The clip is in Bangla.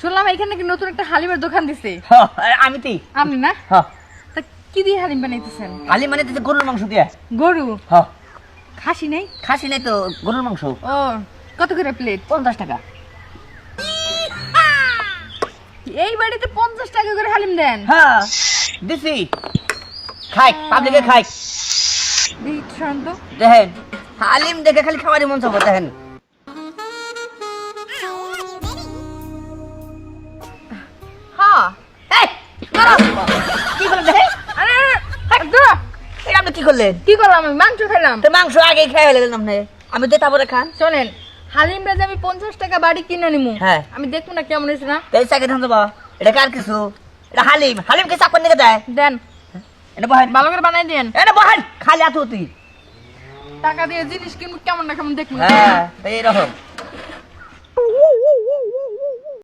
শুনলাম এখানে কি নতুন একটা হালিমের দোকান দিছে। আমি তুই আপনি না? তা কি দিয়ে হালিম বানাইতেছেন? খালি মানে তুই গরুর মাংস দিয়ে। গরু? খাসি নেই? খাসি নাই তো গরুর মাংস। ও কত করে প্লেট পঞ্চাশ টাকা। এই বাড়িতে পঞ্চাশ টাকা করে হালিম দেন। হ্যাঁ দিছি। খাই পাবলিকে খাই। দেখেন হালিম দেখে খালি খাওয়ারই মন চাবো দেখেন। আপনি কি করলেন? কি করলাম আমি? মাংস খেলাম। তো মাংস আগেই খাই হয়ে গেলেন আপনি আমি তো তারপরে খান। শোনেন হালিম রাজা আমি পঞ্চাশ টাকা বাড়ি কিনে নিমু। হ্যাঁ। আমি দেখব না কেমন হয়েছে না। এই চাকে ধান দেবা এটা কার কিছু? এটা হালিম। হালিম কে চাকর দিকে দেয় দেন। এটা বহেন। ভালো করে বানাই দেন। এটা বহেন। খালি তুই টাকা দিয়ে জিনিস কিনবো কেমন না কেমন দেখব। হ্যাঁ এইরকম।